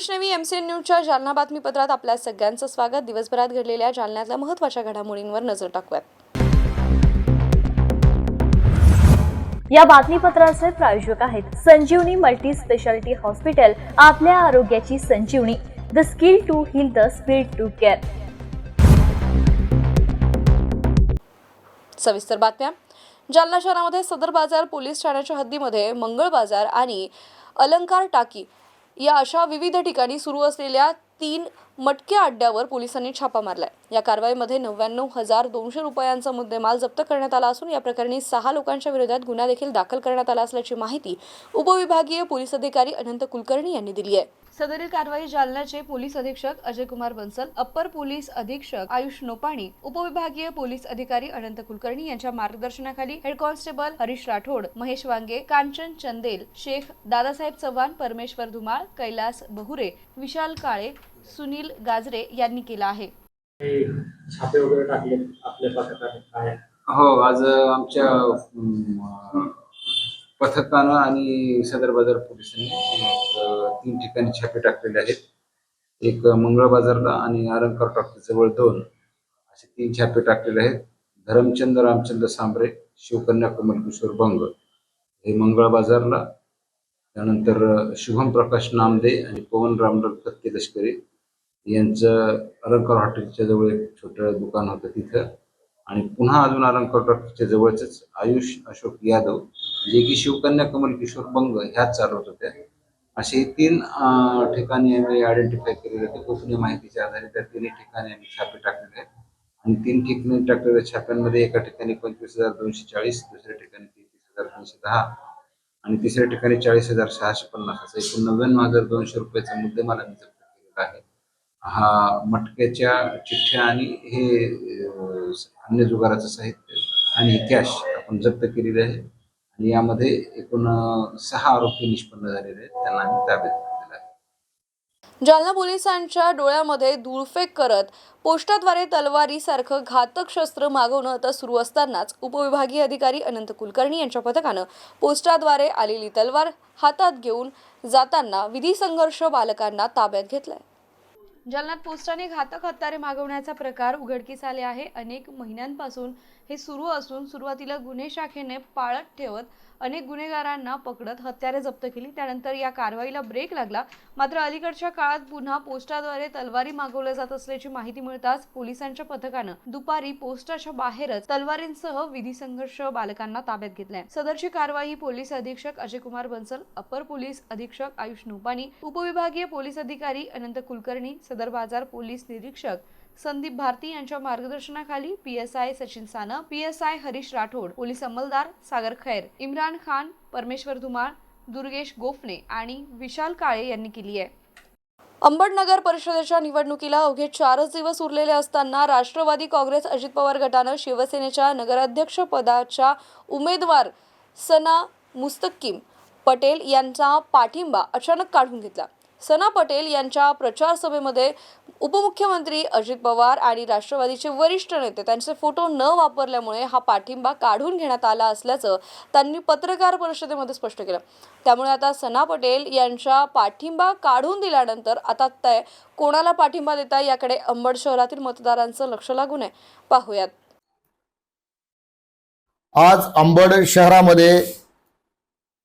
Vaishnavi M C N न्यूजच्या जालना बातमीपत्रात आपल्या सगळ्यांचं स्वागत. दिवसभरात घडलेल्या जालन्यातल्या महत्त्वाच्या घडामोडींवर नजर टाकूयात. या बातमीपत्राचे प्रायोजक आहेत संजीवनी मल्टी स्पेशालिटी हॉस्पिटल आपल्या आरोग्याची संजीवनी. The skill to heal the speed to care. सविस्तर बातम्या. जालना शहरामध्ये सदर बाजार पोलीस ठाण्याच्या हद्दीमध्ये मंगळ बाजार आणि अलंकार टाकी या अशा विविध ठिकाणी सुरू असलेल्या तीन मटक्या अड्ड्यावर पोलिसांनी छापा मारलाय. या कारवाईमध्ये नव्याण्णव हजार दोनशे रुपयांचा मुद्देमाल जप्त करण्यात आला असून या प्रकरणी सहा लोकांच्या विरोधात गुन्हा देखील दाखल करण्यात आला असल्याची माहिती उपविभागीय पोलीस अधिकारी अनंत कुलकर्णी यांनी दिली आहे. सदरील कारवाई जालन्याचे पोलीस अधीक्षक अजय कुमार बन्सल अप्पर पोलीस अधीक्षक आयुष नोपाणी उपविभागीय पोलीस अधिकारी अनंत कुलकर्णी यांच्या मार्गदर्शनाखाली हेड कॉन्स्टेबल हरीश राठोड महेश वांगे कांचन चंदेल शेख दादासाहेब चव्हाण परमेश्वर धुमाळ कैलास बहुरे विशाल काळे सुनील गाजरे यांनी केला आहे. हे छापे वगैरे टाकले आपल्या पथकाने काय? हो आज आमच्या पथकानं आणि सदर बाजार पोलिसांनी तीन ठिकाणी छापे टाकलेले आहेत. एक मंगळ बाजारला आणि अलंकार टॉकी जवळ दोन असे तीन छापे टाकलेले आहेत. धरमचंद रामचंद्र सांबरे शिवकन्या कमल किशोर भंग हे मंगळ बाजारला. त्यानंतर शुभम प्रकाश नामदे आणि पवन रामराव कत्ते लष्करी यांचं अलंकार हॉटेलच्या जवळ एक छोटं दुकान होतं तिथं. आणि पुन्हा अजून अलंकार हॉटेलच्या जवळच आयुष अशोक यादव जे की शिवकन्या कमल किशोर बंग ह्याच चालवत होत्या. असे तीन ठिकाणी आम्ही आयडेंटिफाय केलेले होते. गोपनीय माहितीच्या आधारे त्या तिन्ही ठिकाणी आम्ही छापे टाकलेले आहेत. आणि तीन ठिकाणी टाकलेल्या छाप्यांमध्ये एका ठिकाणी पंचवीस हजार दोनशे चाळीस दुसऱ्या ठिकाणी तेहतीस हजार दोनशे दहा आणि तिसऱ्या ठिकाणी चाळीस हजार सहाशे पन्नास असं एकूण नव्याण्णव हजार दोनशे रुपयाचा मुद्देमाल आम्ही जप्त केलेला आहे. हा मटक्याच्या चिठ्ठ्या आणि हे अन्य जुगाराचं साहित्य आणि कॅश आपण जप्त केलेले आहे. आणि यामध्ये एकूण सहा आरोपी निष्पन्न झालेले आहेत. त्यांना आम्ही ताब्यात घेतलेलं आहे. जालना पोलिसांच्या डोळ्यामध्ये धूळफेक करत पोस्टाद्वारे तलवारीसारखं घातक शस्त्र मागवणं आता सुरू असतानाच उपविभागीय अधिकारी अनंत कुलकर्णी यांच्या पथकानं पोस्टाद्वारे आलेली तलवार हातात घेऊन जाताना विधी संघर्ष बालकांना ताब्यात घेतलाय. जालन्यात पोस्टाने घातक हत्यारे मागवण्याचा प्रकार उघडकीस आले आहे. अनेक महिन्यांपासून हे सुरू असून सुरुवातीला गुन्हे शाखेने पाळत ठेवत अनेक गुन्हेगारांना पकडत हत्यारे जप्त केली. त्यानंतर या कारवाईला ब्रेक लागला. मात्र अलीकडच्या काळात पुन्हा पोस्टाद्वारे तलवारी मागवल्या जात असल्याची माहिती मिळताच पोलिसांच्या पथकानं दुपारी पोस्टाच्या बाहेरच तलवारींसह विधी संघर्ष बालकांना ताब्यात घेतलाय. सदरची कारवाई पोलीस अधीक्षक अजय कुमार बन्सल अपर पोलीस अधीक्षक आयुष नुपानी उपविभागीय पोलीस अधिकारी अनंत कुलकर्णी सदर बाजार पोलीस निरीक्षक संदीप भारती यांच्या मार्गदर्शनाखाली P S I Sachin सानं P S I Harish Rathod police अंमलदार Sagar Khair Imran Khan परमेश्वर धुमाळ दुर्गेश गोफणे आणि विशाल काळे यांनी केली आहे. अंबड नगर परिषदेच्या निवडणुकीला अवघे चारच दिवस उरलेले असताना राष्ट्रवादी काँग्रेस अजित पवार गटानं शिवसेनेच्या नगराध्यक्ष पदाच्या उमेदवार सना मुस्तकीम पटेल यांचा पाठिंबा अचानक काढून घेतला. सना पटेल यांच्या प्रचार सभेमध्ये उपमुख्यमंत्री अजित पवार आणि राष्ट्रवादीचे वरिष्ठ नेते त्यांचे फोटो न वापरल्यामुळे हा पाठिंबा काढून घेण्यात आला असल्याचं त्यांनी पत्रकार परिषदेमध्ये स्पष्ट केलं. त्यामुळे आता सना पटेल यांच्या पाठिंबा काढून दिल्यानंतर आता ते कोणाला पाठिंबा देता याकडे अंबड शहरातील मतदारांचं लक्ष लागून आहे पाहूयात. आज अंबड शहरामध्ये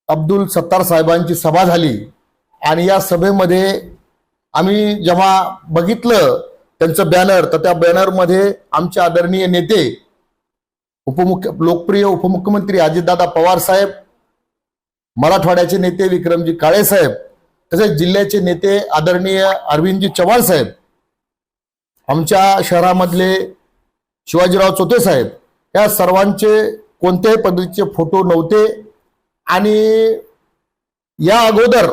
अब्दुल सत्तार साहेबांची सभा झाली. आणि या सभेमध्ये आम्ही जेव्हा बघितलं त्यांचं बॅनर तर त्या बॅनरमध्ये आमचे आदरणीय नेते उपमुख्य लोकप्रिय उपमुख्यमंत्री अजितदादा पवार साहेब मराठवाड्याचे नेते विक्रमजी काळे साहेब तसेच जिल्ह्याचे नेते आदरणीय अरविंदजी चव्हाण साहेब आमच्या शहरामधले शिवाजीराव चोते साहेब या सर्वांचे कोणत्याही पद्धतीचे फोटो नव्हते. आणि या अगोदर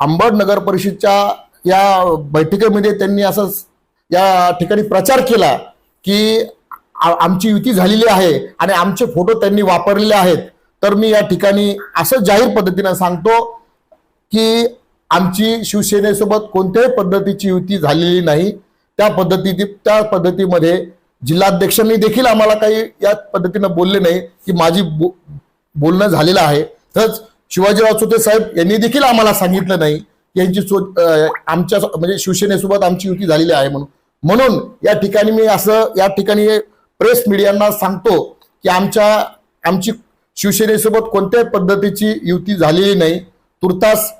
अंबड नगर परिषदच्या या बैठकीमध्ये त्यांनी असं या ठिकाणी प्रचार केला की आमची युती झालेली आहे आणि आमचे फोटो त्यांनी वापरलेले आहेत. तर मी या ठिकाणी असं जाहीर पद्धतीनं सांगतो की आमची शिवसेनेसोबत कोणत्याही पद्धतीची युती झालेली नाही. त्या पद्धती त्या पद्धतीमध्ये जिल्हाध्यक्षांनी देखील आम्हाला काही या पद्धतीनं बोलले नाही की माझी बो- बोलणं झालेलं आहे. तरच शिवाजीराव चोते साहेब यांनी देखील आम्हाला सांगितलं नाही. यांची सो आमच्या म्हणजे शिवसेनेसोबत आमची युती झालेली आहे म्हणून. म्हणून या ठिकाणी मी असं या ठिकाणी प्रेस मीडियांना सांगतो की आमच्या आमची शिवसेनेसोबत कोणत्याही पद्धतीची युती झालेली नाही. तुर्तास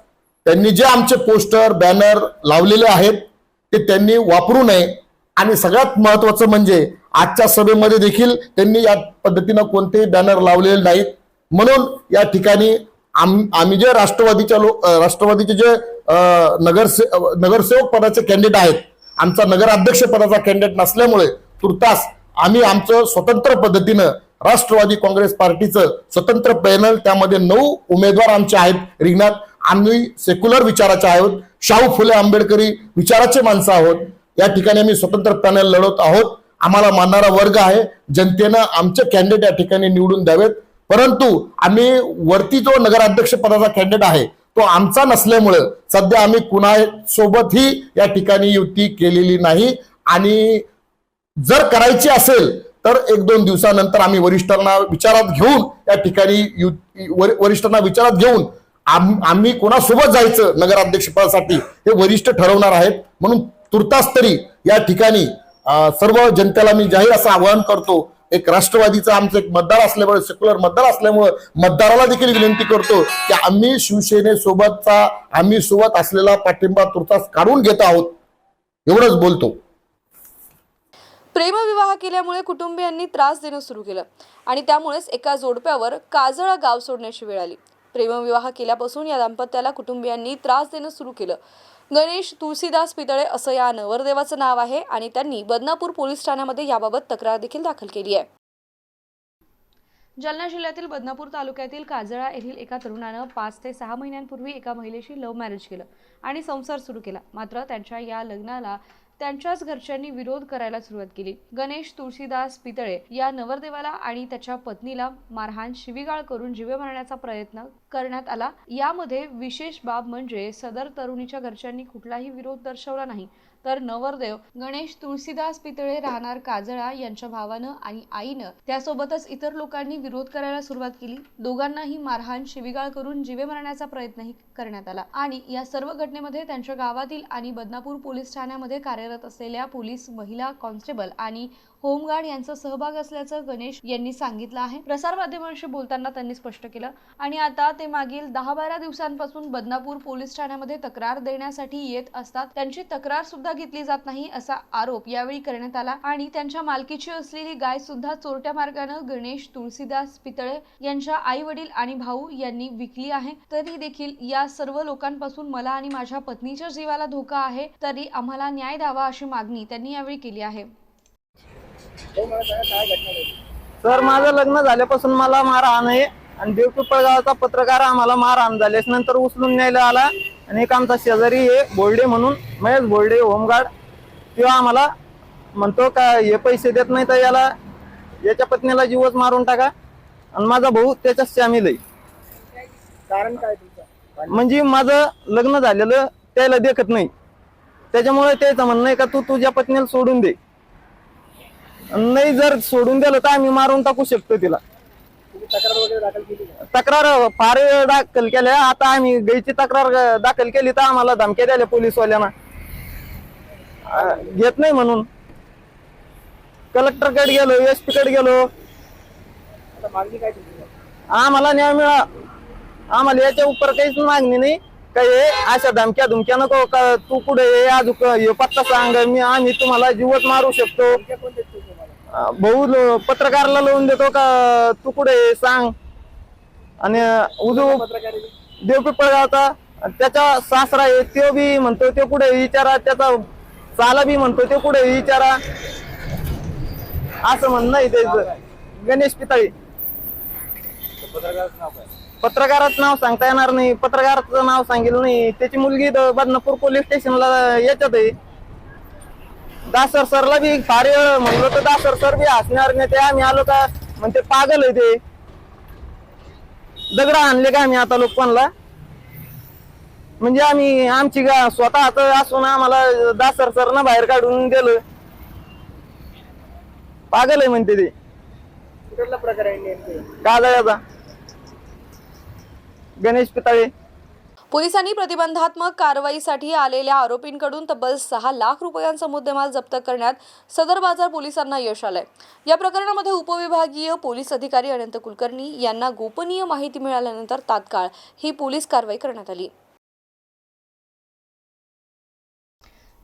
त्यांनी जे आमचे पोस्टर बॅनर लावलेले आहेत ते त्यांनी वापरू नये. आणि सगळ्यात महत्वाचं म्हणजे आजच्या सभेमध्ये देखील त्यांनी या पद्धतीनं कोणतेही बॅनर लावलेले नाहीत. म्हणून या ठिकाणी आम्ही जे राष्ट्रवादीच्या लोक राष्ट्रवादीचे जे नगरसे नगरसेवक पदाचे कॅन्डिडेट आहेत आमचा नगराध्यक्ष पदाचा कॅन्डिडेट नसल्यामुळे तुर्तास आम्ही आमचं स्वतंत्र पद्धतीनं राष्ट्रवादी काँग्रेस पार्टीचं स्वतंत्र पॅनल त्यामध्ये नऊ उमेदवार आमचे आहेत रिंगणात. आम्ही सेक्युलर विचाराचे आहोत शाहू फुले आंबेडकरी विचाराचे माणसं आहोत. या ठिकाणी आम्ही स्वतंत्र पॅनल लढवत आहोत. आम्हाला मानणारा वर्ग आहे जनतेनं आमचे कॅन्डिडेट या ठिकाणी निवडून द्यावेत. परंतु आम्ही वरती जो नगराध्यक्ष पदाचा कॅन्डिडेट आहे तो आमचा नसल्यामुळं सध्या आम्ही कुणासोबतही या ठिकाणी युती केलेली नाही. आणि जर करायची असेल तर एक दोन दिवसानंतर आम्ही वरिष्ठांना विचारात घेऊन या ठिकाणी यु- वर- वरिष्ठांना विचारात घेऊन आम- आम्ही कोणासोबत जायचं नगराध्यक्षपदासाठी हे वरिष्ठ ठरवणार आहेत. म्हणून तुर्तास तरी या ठिकाणी सर्व जनतेला मी जाहीर असं आवाहन करतो एक राष्ट्रवादीचा आमचं एक मतदार असल्यामुळे सेक्युलर मतदार असल्यामुळे मतदाराला देखील विनंती करतो की आम्ही शिवसेनेसोबतचा आम्ही सोबत असलेला पाठिंबा तुर्तास काढून घेत आहोत. एवढंच बोलतो. प्रेमविवाह केल्यामुळे कुटुंबियांनी त्रास देणं सुरू केलं आणि त्यामुळेच एका जोडप्यावर काजळा गाव सोडण्याची वेळ आली. प्रेमविवाह केल्यापासून या दाम्पत्याला कुटुंबियांनी त्रास देणं सुरू केलं. गणेश तुळशीदास पितळे असं या नवरदेवाचं नाव आहे आणि त्यांनी बदनापूर पोलीस ठाण्यामध्ये याबाबत तक्रार देखील दाखल केली आहे. जालना जिल्ह्यातील बदनापूर तालुक्यातील काजळा येथील एका तरुणानं पाच ते सहा महिन्यांपूर्वी एका महिलेशी लव्ह मॅरेज केलं आणि संसार सुरू केला. मात्र त्यांच्या या लग्नाला त्यांच्याच घरच्यांनी विरोध करायला सुरुवात केली. गणेश तुळशीदास पितळे या नवरदेवाला आणि त्याच्या पत्नीला मारहाण शिवीगाळ करून जीवे मारण्याचा प्रयत्न करण्यात आला. यामध्ये विशेष बाब म्हणजे सदर तरुणीच्या घरच्यांनी कुठलाही विरोध दर्शवला नाही. तर नवरदेव गणेश तुळशीदास पितळे राहणार काजळा यांच्या भावानं आणि आईनं त्यासोबतच इतर लोकांनी विरोध करायला सुरुवात केली. दोघांनाही मारहाण शिवीगाळ करून जीवे मारण्याचा प्रयत्नही करण्यात आला. आणि या सर्व घटनेमध्ये त्यांच्या गावातील आणि बदनापूर पोलीस ठाण्यामध्ये कार्यरत असलेल्या पोलीस महिला कॉन्स्टेबल आणि होमगार्ड यांचा सहभाग असल्याचं गणेश यांनी सांगितलं आहे. प्रसारमाध्यमांशी बोलताना त्यांनी स्पष्ट केलं. आणि आता ते मागील दहा बारा दिवसांपासून बदनापूर पोलीस ठाण्यामध्ये तक्रार देण्यासाठी येत असतात. त्यांची तक्रार सुद्धा घेतली जात नाही असा आरोप यावेळी करण्यात आला. आणि त्यांच्या मालकीची असलेली गाय सुद्धा चोरट्या मार्गानं गणेश तुळशीदास पितळे यांच्या आई वडील आणि भाऊ यांनी विकली आहे. तरी देखील या सर्व लोकांपासून मला आणि माझ्या पत्नीच्या जीवाला धोका आहे तरी आम्हाला न्याय द्यावा अशी मागणी त्यांनी यावेळी केली आहे. सर माझं लग्न झाल्यापासून मला मारहाण आहे आणि देवपिपळगावचा पत्रकार आम्हाला मारहाण झाल्यास नंतर उचलून न्यायला आला आणि एक आमचा शेजारी आहे बोर्डे म्हणून महेश बोर्डे होमगार्ड. तो आम्हाला म्हणतो का हे पैसे देत नाही तर याला याच्या पत्नीला जीवच मारून टाका. आणि माझा भाऊ त्याच्यात सामील आहे. कारण काय तुमचं? म्हणजे माझं लग्न झालेलं त्याला देखत नाही. त्याच्यामुळे त्याचं म्हणणं आहे का तू तुझ्या पत्नीला सोडून दे. नाही जर सोडून दिलं तर आम्ही मारून टाकू शकतो तिला. तक्रार फार दाखल केल्या. आता आम्ही गैची तक्रार दाखल केली तर आम्हाला धमक्या द्यायला पोलीसवाल्यांना. घेत नाही म्हणून. गेलो एसकडे गेलो. आता मागणी काय तुमची? आम्हाला न्याय मिळा. आम्हाला याच्या उपर काहीच मागणी नाही. काही अशा धमक्या धुमक्या नको. का तू कुठे ये आज हे पत्ता सांग. मी आम्ही तुम्हाला जीवच मारू शकतो. भाऊ पत्रकारला पत्रकाराला लावून देतो का? तू कुठे सांग. आणि उजू देवपिपळगावचा त्याचा सासरा आहे तो बी म्हणतो ते कुठे विचारा. त्याचा साला बी म्हणतो ते कुठे विचारा. असं म्हणणं आहे ते गणेश पिताळी. पत्रकाराचं नाव सांगता येणार नाही. पत्रकाराचं नाव सांगेल नाही. त्याची मुलगी बदनापूर पोलीस स्टेशनला याच्यात आहे. दासर सरला बी फार वेळ म्हणलो तर दासर सर बी हसणार नाही. ते आम्ही आलो का म्हणते पागल आहे ते. दगड आणले का आम्ही आता लोकांना म्हणजे आम्ही आमची गा स्वतःच असून आम्हाला दासर सरनं बाहेर काढून दिलं. पागल आहे म्हणते ते. कुठला प्रकार आहे काजळ्याचा गणेश पिताळे. पोलिसांनी प्रतिबंधात्मक कारवाईसाठी आलेल्या आरोपींकडून तब्बल सहा लाख रुपयांचा मुद्देमाल जप्त करण्यात सदर बाजार पोलिसांना यश आलंय. या प्रकरणामध्ये उपविभागीय पोलीस अधिकारी अनंत कुलकर्णी यांना गोपनीय माहिती मिळाल्यानंतर तात्काळ ही पोलीस कारवाई करण्यात आली.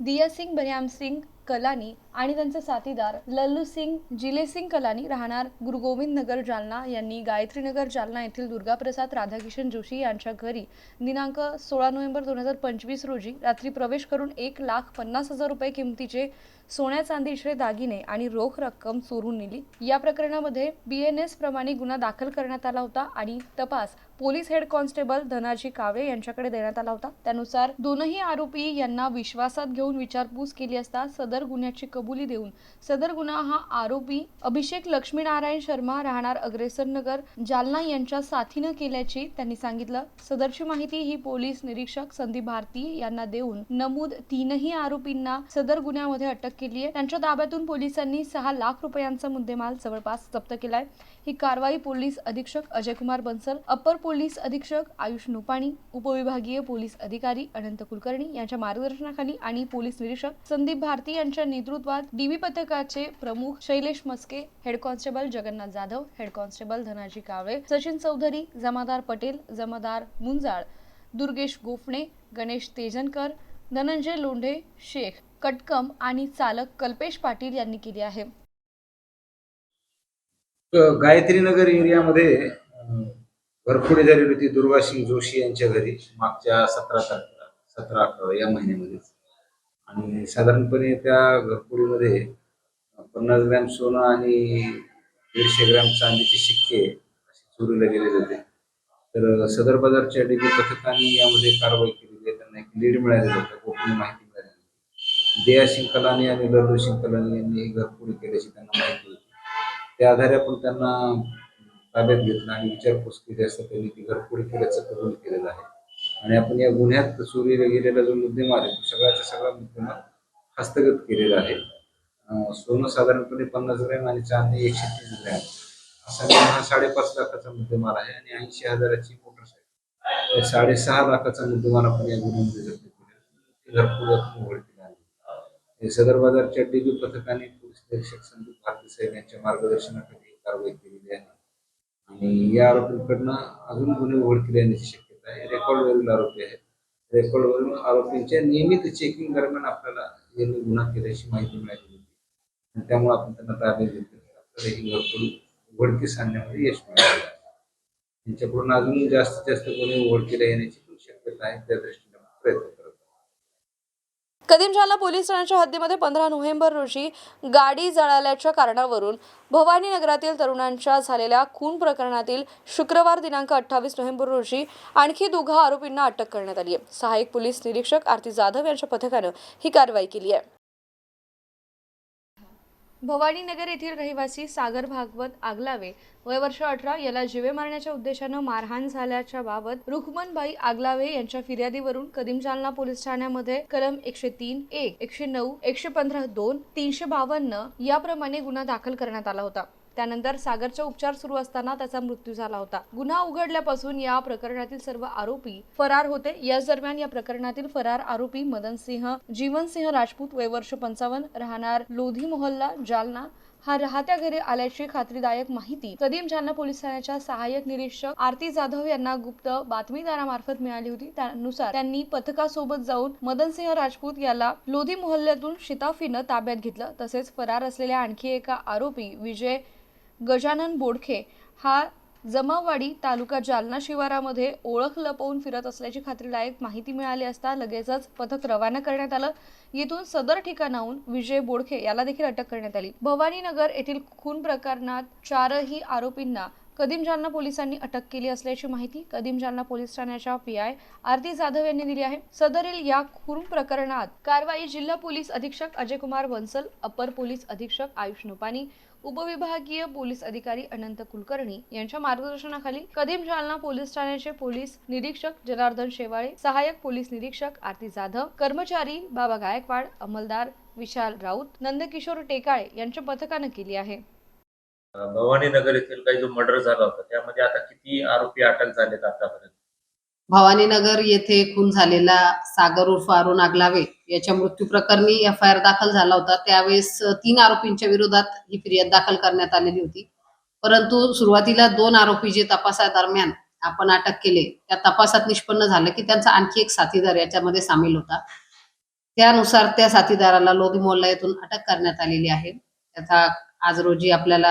दिया सिंग बनियाम सिंग कलानी आणि त्यांचे साथीदार लल्लू सिंग जिले सिंग कलानी राहणार गुरुगोविंद नगर जालना यांनी गायत्री नगर जालना येथील दुर्गाप्रसाद राधाकिशन जोशी यांच्या घरी दिनांक सोळा नोव्हेंबर दोन हजार पंचवीस रोजी रात्री प्रवेश करून एक लाख पन्नास हजार रुपये किमतीचे सोन्या चांदीचे दागिने आणि रोख रक्कम चोरून नेली. या प्रकरणामध्ये बी एन एस प्रमाणे गुन्हा दाखल करण्यात आला होता आणि तपास police head constable Dhanaji Kawale यांच्याकडे देण्यात आला होता. त्यानुसार दोनही आरोपी यांना विश्वासात घेऊन विचारपूस केली असता सदर गुन्ह्याची कबुली देऊन सदर गुन्हा हा आरोपी अभिषेक लक्ष्मीनारायण शर्मा राहणार अग्रेसर नगर जालना यांच्या साथीनं केल्याची त्यांनी सांगितलं. सदरची माहिती ही पोलीस निरीक्षक संदीप भारती यांना देऊन नमूद तीनही आरोपींना सदर गुन्ह्यामध्ये अटक केली आहे त्यांच्या ताब्यातून पोलिसांनी सहा लाख रुपयांचा मुद्देमाल जवळपास जप्त केलाय. ही कारवाई पोलीस अधीक्षक अजयकुमार बन्सल अपर पोलीस अधीक्षक आयुष नुपाणी उपविभागीय पोलीस अधिकारी अनंत कुलकर्णी यांच्या मार्गदर्शनाखाली आणि पोलीस निरीक्षक संदीप भारती यांच्या नेतृत्वात डीबी पथकाचे प्रमुख Shailesh Maske head constable Jagannath Jadhav head constable Dhanaji Kawale Sachin Chaudhari जमादार पटेल जमादार मुंजाळ दुर्गेश गोफणे गणेश तेजनकर धनंजय लोंढे शेख कटकम आणि चालक कल्पेश पाटील यांनी केली आहे. गायत्री नगर एरियामध्ये घरफोडी झालेली होती दुर्गा सिंग जोशी यांच्या घरी. मागच्या सतरा तारखेला सतरा अकरा या महिन्यामध्येच. आणि साधारणपणे त्या घरफोडीमध्ये पन्नास ग्रॅम सोनं आणि दीडशे ग्रॅम चांदीचे शिक्के असे चोरीला गेलेले होते. तर सदर बाजारच्या डीबी पथकाने यामध्ये कारवाई केलेली आहे. त्यांना एक लीड मिळाली होतं. गोपनीय माहिती मिळाली होती. सिंग कलानी आणि लल्लू सिंग कलानी यांनी घरफोडी केल्याची त्यांना माहिती होती. त्या आधारे आपण त्यांना ताब्यात घेतलं आणि विचारपूस केली असता त्यांनी ती घरफोडी केल्याचं कबूल केलेलं आहे. आणि आपण या गुन्ह्यात चोरी गेलेला जो मुद्देमाल आहे तो सगळ्याचा सगळा मुद्देमाल हस्तगत केलेला आहे. सोनं साधारणपणे पन्नास ग्रॅम आणि चांदी एकशे तीस ग्रॅम. असा हा साडेपाच लाखाचा मुद्देमाल आहे आणि ऐंशी हजाराची मोटरसायकल. साडेसहा लाखाचा मुद्देमाल आपण या गुन्ह्यामध्ये जप्त केला घरफोडी आपण उघड केला आहे हे सदर बाजारच्या डीबी पथकाने पोलीस निरीक्षक संदीप भारती साहेब यांच्या मार्गदर्शनाखाली ही कारवाई केलेली आहे. आणि या आरोपींकडनं अजून गुन्हे उघडकीला येण्याची शक्यता आहे. रेकॉर्डवरील आरोपी आहेत. रेकॉर्डवरील आरोपींच्या नियमित चेकिंग दरम्यान आपल्याला यांनी गुन्हा केल्याची माहिती मिळाली होती. आणि त्यामुळे आपण त्यांना ताब्यात घेतलं आपल्याला ही घरकडून उघडकीस आणण्यामध्ये यश मिळालं त्यांच्याकडून यांच्याकडून अजून जास्तीत जास्त गुन्हे उघडकीला येण्याची पण शक्यता आहे. त्या दृष्टीने प्रयत्न कदीम जालना पोलीस ठाण्याच्या हद्दीमध्ये पंधरा नोव्हेंबर रोजी गाडी जळाल्याच्या कारणावरून भवानी नगरातील तरुणांच्या झालेल्या खून प्रकरणातील शुक्रवार दिनांक अठ्ठावीस नोव्हेंबर रोजी आणखी दोघा आरोपींना अटक करण्यात आली आहे. सहाय्यक पोलीस निरीक्षक आरती जाधव यांच्या पथकानं ही कारवाई केली आहे. भवानीनगर येथील रहिवासी सागर भागवत आगलावे वय वर्ष अठरा याला जीवे मारण्याच्या उद्देशानं मारहाण झाल्याच्या बाबत रुखमनबाई आगलावे यांच्या फिर्यादीवरून कदीम जालना पोलीस ठाण्यामध्ये कलम एकशे तीन एक एकशे नऊ एकशे पंधरा दोन तीनशे बावन्न याप्रमाणे गुन्हा दाखल करण्यात आला होता. त्यानंतर सागरचा उपचार सुरू असताना त्याचा मृत्यू झाला होता. गुन्हा उघडल्यापासून या प्रकरणातील सर्व आरोपी फरार होते. याच दरम्यान या प्रकरणातील फरार आरोपी मदन सिंह जीवन सिंह राजपूत वय वर्ष पंचावन्न राहणार लोधी मोहल्ला जालना. हा राहत्या घरी आल्याची खात्रीदायक माहिती कदीम जालना पोलीस ठाण्याच्या सहाय्यक निरीक्षक आरती जाधव यांना गुप्त बातमीदारामार्फत मिळाली होती. त्यानुसार त्यांनी पथकासोबत जाऊन मदनसिंह राजपूत याला लोधी मोहल्ल्यातून शिताफीनं ताब्यात घेतलं. तसेच फरार असलेल्या आणखी एका आरोपी विजय गजानन बोडखे हा जमावाडी तालुका जालना शिवारामध्ये ओळख लपवून फिरत असल्याची खात्रीदायक माहिती मिळाली असता लगेचच पथक रवाना करण्यात आलं. येथून सदर ठिकाणाहून विजय बोडखे याला देखील अटक करण्यात आली. भवानीनगर येथील खून प्रकरणात चारही आरोपींना कदीम जालना पोलिसांनी अटक केली असल्याची माहिती कदीम जालना पोलीस ठाण्याच्या पी आय आरती जाधव यांनी दिली आहे. सदरील या खून प्रकरणात कारवाई जिल्हा पोलीस अधीक्षक अजय कुमार बन्सल अपर पोलीस अधीक्षक आयुष नुपानी उपविभागीय पोलीस अधिकारी अनंत कुलकर्णी यांच्या मार्गदर्शनाखाली कदीम जालना पोलीस ठाण्याचे पोलीस निरीक्षक जनार्दन शेवाळे सहाय्यक पोलीस निरीक्षक आरती जाधव कर्मचारी बाबा गायकवाड अंमलदार विशाल राऊत नंदकिशोर टेकाळे यांच्या पथकानं केली आहे. भवानीनगर येथील काही जो मर्डर झाला होता त्यामध्ये आता किती आरोपी अटक झालेत आतापर्यंत? भवानीनगर येथे खून झालेला सागर उर्फ अरुण आगलावे याच्या मृत्यू प्रकरणी एफ आय आर दाखल झाला होता. त्यावेळेस तीन आरोपींच्या विरोधात ही फिर्याद दाखल करण्यात आलेली होती. परंतु सुरुवातीला दोन आरोपी जे तपासादरम्यान आपण अटक केले त्या तपासात निष्पन्न झालं की त्यांचा आणखी एक साथीदार याच्यामध्ये सामील होता. त्यानुसार त्या साथीदाराला लोधी मोहल्ला येथून अटक करण्यात आलेली आहे. त्याचा आज रोजी आपल्याला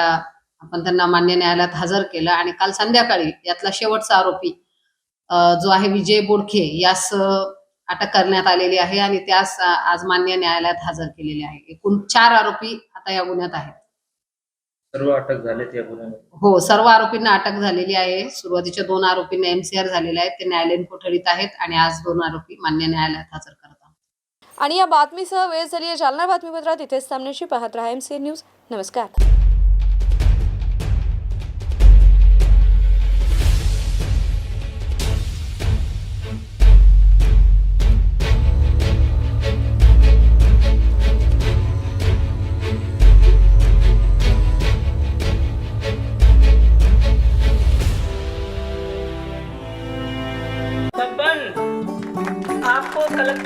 आपण त्यांना मान्य न्यायालयात हजर केलं आणि काल संध्याकाळी यातला शेवटचा आरोपी जो आहे विजय बोडखे यास अटक करण्यात आलेली आहे आणि त्यास आज मान्य न्यायालयात हजर केलेले आहे. एकूण चार आरोपी आता या गुन्ह्यात आहेत. सर्व अटक झाले त्या गुन्ह्यामध्ये? हो सर्व आरोपींना अटक झालेली आहे. सुरुवातीच्या दोन आरोपींना एमसीआर झालेले आहेत ते न्यायालयीन कोठडीत आहेत आणि आज दोन आरोपी मान्य न्यायालयात हजर करत आहोत. आणि या बातमीसह वेळ झाली आहे जालना बातमीपत्रात. इथेच थांबण्याची पाहत राहा एम सी न्यूज नमस्कार.